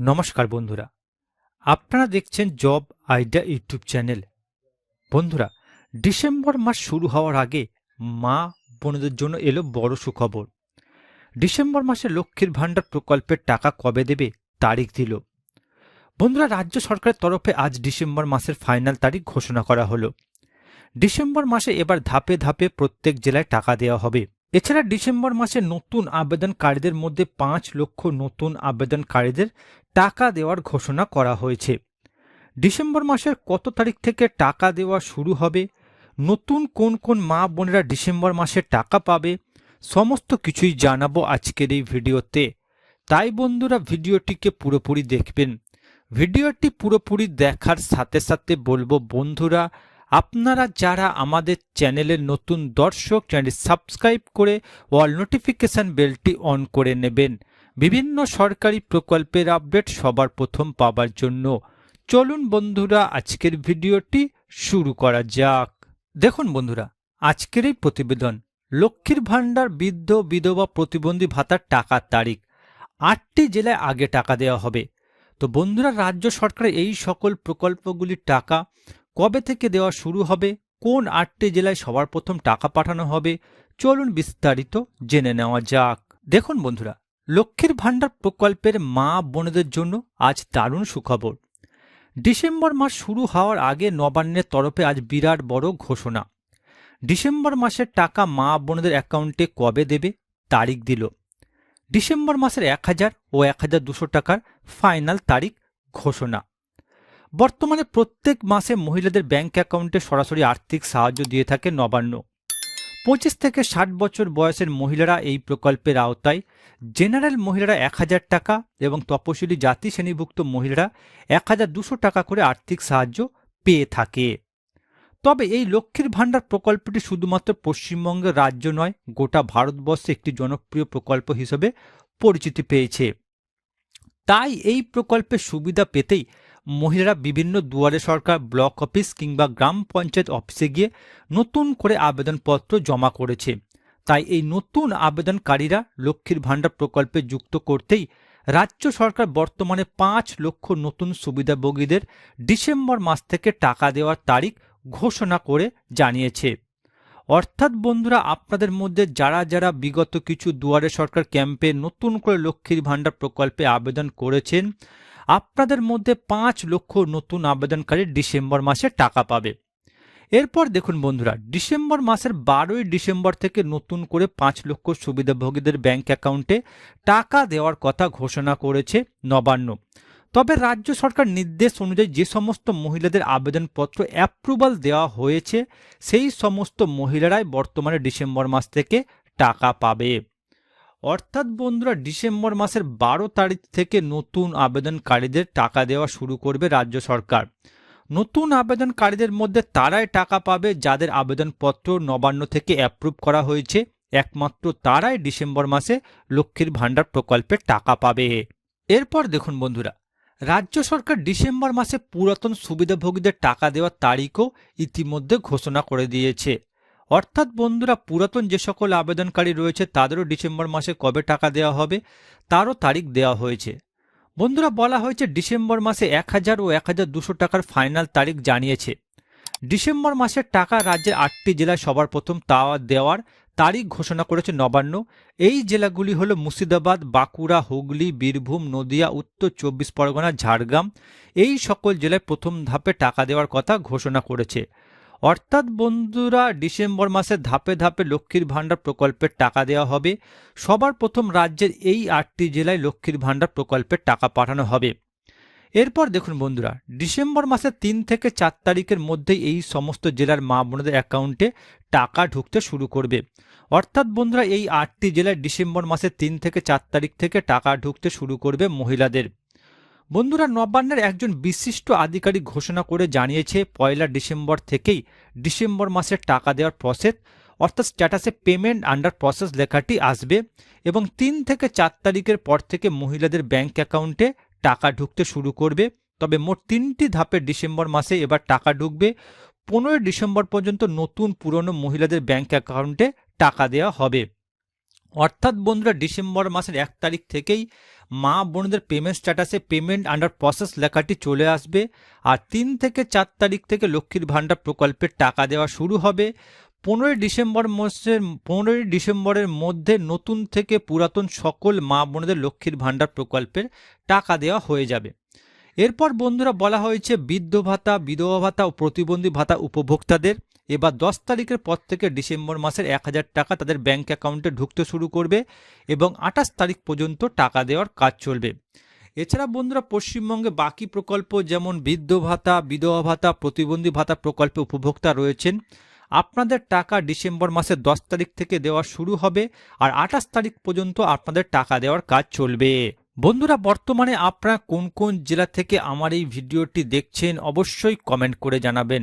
নমস্কার বন্ধুরা। আপনারা দেখছেন জব আইডিয়া ইউটিউব চ্যানেল। বন্ধুরা, ডিসেম্বর মাস শুরু হওয়ার আগে মা বোনদের জন্য এলো বড় সুখবর। ডিসেম্বর মাসে লক্ষ্মীর ভাণ্ডার প্রকল্পের টাকা কবে দেবে তারিখ দিল। বন্ধুরা, রাজ্য সরকারের তরফে আজ ডিসেম্বর মাসের ফাইনাল তারিখ ঘোষণা করা হলো। ডিসেম্বর মাসে এবার ধাপে ধাপে প্রত্যেক জেলায় টাকা দেওয়া হবে। এছাড়া ডিসেম্বর মাসে নতুন আবেদনকারীদের মধ্যে পাঁচ লক্ষ নতুন আবেদনকারীদের টাকা দেওয়ার ঘোষণা করা হয়েছে। ডিসেম্বর মাসের কত তারিখ থেকে টাকা দেওয়া শুরু হবে? নতুন কোন কোন মা বোনেরা ডিসেম্বর মাসে টাকা পাবে? সমস্ত কিছুই জানাব আজকের এই ভিডিওতে। তাই বন্ধুরা, ভিডিওটিকে পুরোপুরি দেখবেন। ভিডিওটি পুরোপুরি দেখার সাথে সাথে বলব, বন্ধুরা আপনারা যারা আমাদের চ্যানেলের নতুন দর্শক চ্যানেল সাবস্ক্রাইব করে অল নোটিফিকেশন বেলটি অন করে নেবেন। বিভিন্ন সরকারি প্রকল্পের আপডেট সবার প্রথম পাবার জন্য। চলুন বন্ধুরা, আজকের ভিডিওটি শুরু করা যাক। দেখুন বন্ধুরা, আজকের এই প্রতিবেদন, লক্ষ্মীর ভাণ্ডার বৃদ্ধ বিধবা প্রতিবন্ধী ভাতার টাকার তারিখ। আটটি জেলায় আগে টাকা দেওয়া হবে। তো বন্ধুরা, রাজ্য সরকারের এই সকল প্রকল্পগুলির টাকা কবে থেকে দেওয়া শুরু হবে? কোন আটটি জেলায় সবার প্রথম টাকা পাঠানো হবে? চলুন বিস্তারিত জেনে নেওয়া যাক। দেখুন বন্ধুরা, লক্ষ্মীর ভাণ্ডার প্রকল্পের মা বোনেদের জন্য আজ দারুণ সুখবর। ডিসেম্বর মাস শুরু হওয়ার আগে নবান্নের তরফে আজ বিরাট বড় ঘোষণা। ডিসেম্বর মাসের টাকা মা বোনেদের অ্যাকাউন্টে কবে দেবে? তারিখ দিল। ডিসেম্বর মাসের এক হাজার ও এক হাজার দুশো টাকার ফাইনাল তারিখ ঘোষণা। বর্তমানে প্রত্যেক মাসে মহিলাদের ব্যাংক অ্যাকাউন্টে সরাসরি আর্থিক সাহায্য দিয়ে থাকে নবান্ন। পঁচিশ থেকে ষাট বছর বয়সের মহিলারা এই প্রকল্পের আওতায়। জেনারেল মহিলারা এক হাজার টাকা এবং তপশিলি জাতি শ্রেণীভুক্ত মহিলারা এক হাজার দুশো টাকা করে আর্থিক সাহায্য পেয়ে থাকে। তবে এই লক্ষ্মীর ভাণ্ডার প্রকল্পটি শুধুমাত্র পশ্চিমবঙ্গের রাজ্য নয়, গোটা ভারতবর্ষে একটি জনপ্রিয় প্রকল্প হিসেবে পরিচিতি পেয়েছে। তাই এই প্রকল্পের সুবিধা পেতেই মহিলারা বিভিন্ন দুয়ারে সরকার ব্লক অফিস কিংবা গ্রাম পঞ্চায়েত অফিসে গিয়ে নতুন করে আবেদনপত্র জমা করেছে। তাই এই নতুন আবেদনকারীরা লক্ষ্মীর ভাণ্ডার প্রকল্পে যুক্ত করতেই রাজ্য সরকার বর্তমানে পাঁচ লক্ষ নতুন সুবিধাভোগীদের ডিসেম্বর মাস থেকে টাকা দেওয়ার তারিখ ঘোষণা করে জানিয়েছে। অর্থাৎ বন্ধুরা, আপনাদের মধ্যে যারা যারা বিগত কিছু দুয়ারে সরকার ক্যাম্পে নতুন করে লক্ষ্মীর ভাণ্ডার প্রকল্পে আবেদন করেছেন আপনাদের মধ্যে পাঁচ লক্ষ নতুন আবেদনকারী ডিসেম্বর মাসে টাকা পাবে। এরপর দেখুন বন্ধুরা, ডিসেম্বর মাসের বারোই ডিসেম্বর থেকে নতুন করে পাঁচ লক্ষ সুবিধাভোগীদের ব্যাংক অ্যাকাউন্টে টাকা দেওয়ার কথা ঘোষণা করেছে নবান্ন। তবে রাজ্য সরকার নির্দেশ অনুযায়ী যে সমস্ত মহিলাদের আবেদনপত্র অ্যাপ্রুভাল দেওয়া হয়েছে, সেই সমস্ত মহিলারাই বর্তমানে ডিসেম্বর মাস থেকে টাকা পাবে। অর্থাৎ বন্ধুরা ডিসেম্বর মাসের বারো তারিখ থেকে নতুন আবেদনকারীদের টাকা দেওয়া শুরু করবে রাজ্য সরকার। নতুন আবেদনকারীদের মধ্যে তারাই টাকা পাবে যাদের আবেদনপত্র নবান্ন থেকে অ্যাপ্রুভ করা হয়েছে। একমাত্র তারাই ডিসেম্বর মাসে লক্ষ্মীর ভাণ্ডার প্রকল্পে টাকা পাবে। এরপর দেখুন বন্ধুরা, রাজ্য সরকার ডিসেম্বর মাসে পুরাতন সুবিধাভোগীদের টাকা দেওয়ার তারিখও ইতিমধ্যে ঘোষণা করে দিয়েছে। অর্থাৎ বন্ধুরা, পুরাতন যে সকল আবেদনকারী রয়েছে, তাদেরও ডিসেম্বর মাসে কবে টাকা দেওয়া হবে, তারও তারিখ দেওয়া হয়েছে। বন্ধুরা, বলা হয়েছে ডিসেম্বর মাসে এক হাজার ও এক হাজার দুশো টাকার ফাইনাল তারিখ জানিয়েছে। ডিসেম্বর মাসের টাকা রাজ্যের আটটি জেলায় সবার প্রথম তা দেওয়ার তারিখ ঘোষণা করেছে নবান্ন। এই জেলাগুলি হলো মুর্শিদাবাদ, বাঁকুড়া, হুগলি, বীরভূম, নদিয়া, উত্তর চব্বিশ পরগনা, ঝাড়গ্রাম। এই সকল জেলায় প্রথম ধাপে টাকা দেওয়ার কথা ঘোষণা করেছে। অর্থাৎ বন্ধুরা, ডিসেম্বর মাসে ধাপে ধাপে লক্ষ্মীর ভাণ্ডার প্রকল্পের টাকা দেওয়া হবে। সবার প্রথম রাজ্যের এই আটটি জেলায় লক্ষ্মীর ভাণ্ডার প্রকল্পের টাকা পাঠানো হবে। এরপর দেখুন বন্ধুরা, ডিসেম্বর মাসের তিন থেকে চার তারিখের মধ্যেই এই সমস্ত জেলার মা বোনদের অ্যাকাউন্টে টাকা ঢুকতে শুরু করবে। অর্থাৎ বন্ধুরা, এই আটটি জেলায় ডিসেম্বর মাসের তিন থেকে চার তারিখ থেকে টাকা ঢুকতে শুরু করবে মহিলাদের। বন্ধুরা নবান্নের একজন বিশিষ্ট আধিকারিক ঘোষণা করে জানিয়েছে, পয়লা ডিসেম্বর থেকেই ডিসেম্বর মাসের টাকা দেওয়ার প্রসেস অর্থাৎ স্ট্যাটাসে পেমেন্ট আন্ডার প্রসেস লেখাটি আসবে এবং তিন থেকে চার তারিখের পর থেকে মহিলাদের ব্যাংক অ্যাকাউন্টে টাকা ঢুকতে শুরু করবে। তবে মোট তিনটি ধাপে ডিসেম্বর মাসে এবার টাকা ঢুকবে। পনেরোই ডিসেম্বর পর্যন্ত নতুন পুরনো মহিলাদের ব্যাংক অ্যাকাউন্টে টাকা দেওয়া হবে। অর্থাৎ বন্ধুরা, ডিসেম্বর মাসের এক তারিখ থেকেই মা বোনদের পেমেন্ট স্ট্যাটাসে পেমেন্ট আন্ডার প্রসেস লেখাটি চলে আসবে আর তিন থেকে চার তারিখ থেকে লক্ষ্মীর ভাণ্ডার প্রকল্পের টাকা দেওয়া শুরু হবে। পনেরোই ডিসেম্বর মাসের, পনেরোই ডিসেম্বরের মধ্যে নতুন থেকে পুরাতন সকল মা বোনদের লক্ষ্মীর ভাণ্ডার প্রকল্পের টাকা দেওয়া হয়ে যাবে। এরপর বন্ধুরা বলা হয়েছে বৃদ্ধ ভাতা, বিধবা ভাতা ও প্রতিবন্ধী ভাতা উপভোক্তাদের। এবার দশ তারিখের পর থেকে ডিসেম্বর মাসের এক হাজার টাকা তাদের ব্যাংক অ্যাকাউন্টে ঢুকতে শুরু করবে এবং আঠাশ তারিখ পর্যন্ত টাকা দেওয়ার কাজ চলবে। এছাড়া বন্ধুরা, পশ্চিমবঙ্গে বাকি প্রকল্প যেমন বৃদ্ধ ভাতা, বিধবা ভাতা, প্রতিবন্ধী ভাতা প্রকল্পে উপভোক্তা রয়েছেন। আপনাদের টাকা ডিসেম্বর মাসের দশ তারিখ থেকে দেওয়া শুরু হবে আর আঠাশ তারিখ পর্যন্ত আপনাদের টাকা দেওয়ার কাজ চলবে। বন্ধুরা, বর্তমানে আপনারা কোন কোন জেলা থেকে আমার এই ভিডিওটি দেখছেন অবশ্যই কমেন্ট করে জানাবেন।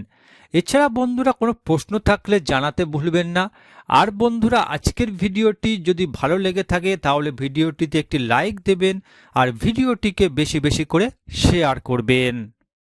এছাড়া বন্ধুরা কোনো প্রশ্ন থাকলে জানাতে ভুলবেন না। আর বন্ধুরা, আজকের ভিডিওটি যদি ভালো লেগে থাকে, তাহলে ভিডিওটিতে একটি লাইক দেবেন আর ভিডিওটিকে বেশি বেশি করে শেয়ার করবেন।